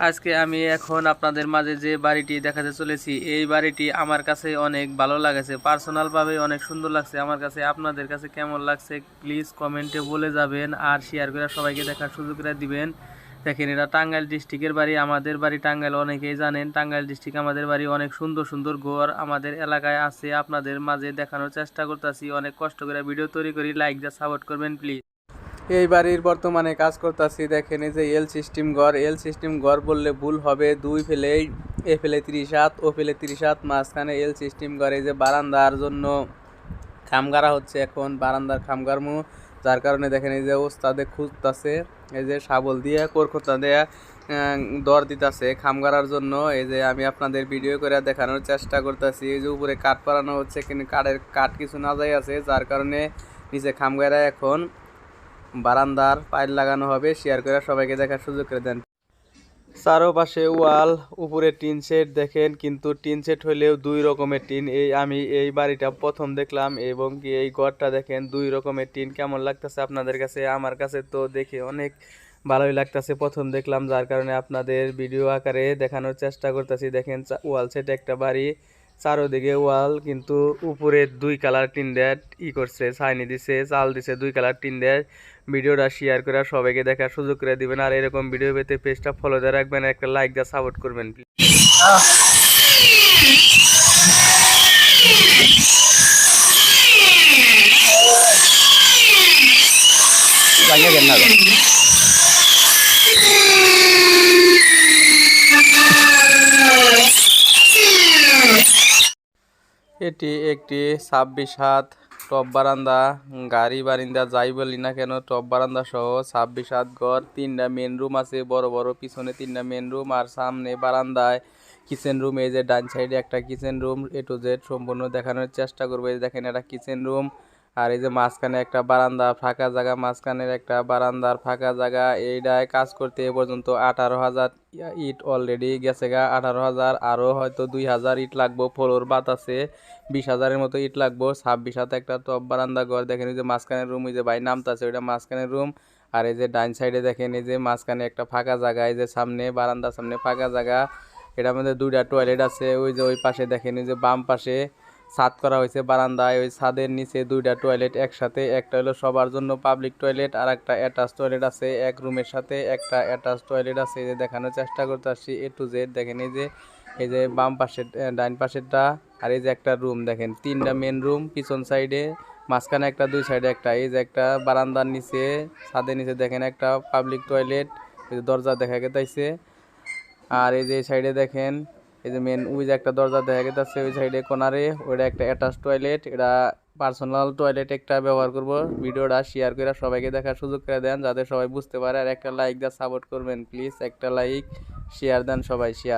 আজকে আমি এখন আপনাদের মাঝে যে বাড়িটি দেখাতে চলেছি, এই বাড়িটি আমার কাছে অনেক ভালো লাগেছে। পার্সোনালভাবে অনেক সুন্দর লাগছে। আমার কাছে, আপনাদের কাছে কেমন লাগছে প্লিজ কমেন্টে বলে যাবেন আর শেয়ার করে সবাইকে দেখার সুযোগ করে দিবেন। দেখেন, এটা টাঙ্গাইল ডিস্ট্রিক্টের বাড়ি, আমাদের বাড়ি টাঙ্গাইল অনেকেই জানেন। টাঙ্গাইল ডিস্ট্রিক্ট আমাদের বাড়ি অনেক সুন্দর সুন্দর ঘর। আমাদের এলাকায় আছে, আপনাদের মাঝে দেখানোর চেষ্টা করতেছি। অনেক কষ্ট করে ভিডিও তৈরি করি। লাইক যা সাপোর্ট করবেন প্লিজ এই বাড়ির বর্তমানে কাজ করতেছি, দেখেন এই যে এল সিস্টেম ঘর। এল সিস্টেম ঘর বললে ভুল হবে, দুই ফেলেই এ ফেলে তিরিশ হাত ও ফেলে তিরিশ হাত, মাঝখানে এল সিস্টেম ঘর। এই যে বারান্দার জন্য খামগারা হচ্ছে এখন, বারান্দার খামগারমু যার কারণে দেখেন এই যে ওস্তাদে খুঁজতাছে, এই যে শাবল দিয়ে কোরখোতা দেয়া দর দিতাছে খামগারার জন্য। এই যে আমি আপনাদের ভিডিও করে দেখানোর চেষ্টা করতেছি। এই যে উপরে কাঠ পাড়ানো হচ্ছে, কিন্তু কাঠের কাঠ কিছু না যাই আছে যার কারণে নিচে খামগারা এখন। বারান্দার পাইল লাগানো হবে শেয়ার করে সবাইকে দেখার সুযোগ করে দেন। চারোপাশে ওয়াল, উপরে টিন সেট দেখেন, কিন্তু টিন সেট হলেও দুই রকমের টিন। এই আমি এই বাড়িটা প্রথম দেখলাম এবং কি এই ঘরটা দেখেন, দুই রকমের টিন। কেমন লাগতেছে আপনাদের কাছে? আমার কাছে তো দেখে অনেক ভালোই লাগতেছে। প্রথম দেখলাম, যার কারণে আপনাদের ভিডিও আকারে দেখানোর চেষ্টা করতেছি। দেখেন ওয়াল সেট একটা বাড়ি। চারোদিকে ওয়াল, কিন্তু উপরে দুই কালার টিন দেয় ই করছে, ছাইনি দিছে, চাল দিছে, দুই কালার টিন দেয়। ভিডিওটা শেয়ার করে সবাইকে দেখার সুযোগ করে দিবেন, আর এরকম ভিডিও পেতে পেজটা ফলো দিয়ে রাখবেন একটা লাইক দিয়ে সাপোর্ট করবেন প্লিজ এটি একটি ছাব্বিশ হাত টপ বারান্দা, গাড়ি বারিন্দা, যাই বলি না কেন, টপ বারান্দা সহ ছাব্বিশ হাত ঘর, তিনটা মেন রুম আছে, বড় বড়, পিছনে তিনটা মেন রুম আর সামনে বারান্দায় কিচেন রুম এই যে ডান সাইডে একটা kitchen room A to Z সম্পূর্ণ দেখানোর চেষ্টা করব, এই দেখেন একটা কিচেন রুম আর এই যে মাঝখানে একটা বারান্দা, ফাঁকা জায়গা মাঝখানের একটা বারান্দার ফাঁকা জায়গা এইটায় কাজ করতে এ পর্যন্ত আঠারো হাজার ইট অলরেডি গেছে গা। আঠারো হাজার আরও হয়তো দুই হাজার ইট লাগবো, ফ্লোর বাত আছে, বিশ হাজারের মতো ইট লাগবো, ছাব্বিশ হাতে একটা টপ বারান্দা ঘর, দেখেন যে মাঝখানের রুম ওই যে ভাই নামতাছে ওইটা মাঝখানের রুম আর এই যে ডাইন সাইডে দেখেন এই যে মাঝখানে একটা ফাঁকা জায়গা, এই যে সামনে বারান্দার সামনে ফাঁকা জায়গা, এটার মধ্যে দুইটা টয়লেট আছে, ওই যে ওই পাশে দেখেন এই যে বাম পাশে। ছাদ করা হয়েছে, বারান্দায় ওই ছাদের নিচে দুইটা টয়লেট একসাথে। একটা হলো সবার জন্য পাবলিক টয়লেট আর একটা অ্যাটাচ টয়লেট আছে, এক রুমের সাথে একটা অ্যাটাচ টয়লেট আছে। যে দেখানোর চেষ্টা করতে আসছি এ টু জেড দেখেন এই যে এই যে বাম পাশে ডাইন পাশেরটা, আর এই যে একটা রুম দেখেন তিনটা মেন রুম পিছন সাইডে মাঝখানে একটা, দুই সাইডে একটা। এই যে একটা বারান্দার নিচে, ছাদের নিচে দেখেন একটা পাবলিক টয়লেট দরজা দেখা গেতাইছে। আর এই যে সাইডে দেখেন এই যে মেন উইজ একটা দরজা দেখা গেছে ওই সাইডে কোনারে ওইটা একটা অ্যাটাচ টয়লেট এটা পার্সোনাল টয়লেট একটা ব্যবহার করব। ভিডিওটা শেয়ার করে সবাইকে দেখার সুযোগ করে দেন, যাতে সবাই বুঝতে পারে আর একটা লাইক দিয়ে সাপোর্ট করবেন প্লিজ একটা লাইক শেয়ার দেন সবাই শেয়ার